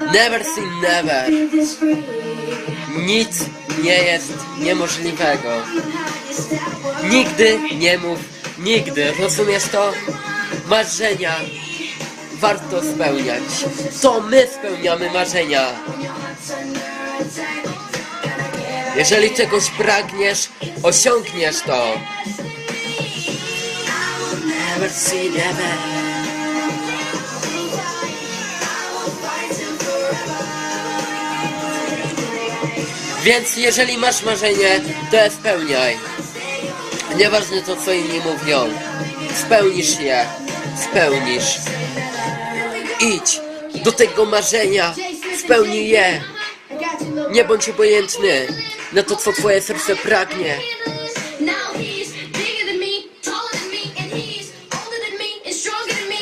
Never say never. Nic nie jest niemożliwego. Nigdy nie mów nigdy. Rozumiesz to? Marzenia warto spełniać. To my spełniamy marzenia. Jeżeli czegoś pragniesz, osiągniesz to. Never never. Więc jeżeli masz marzenie, to je spełniaj. Nieważne to, co inni mówią. Spełnisz je. Spełnisz. Idź do tego marzenia. Spełnij je. Nie bądź obojętny na to, co twoje serce pragnie. Now he's bigger than me, taller than me, and he's older than me, and stronger than me,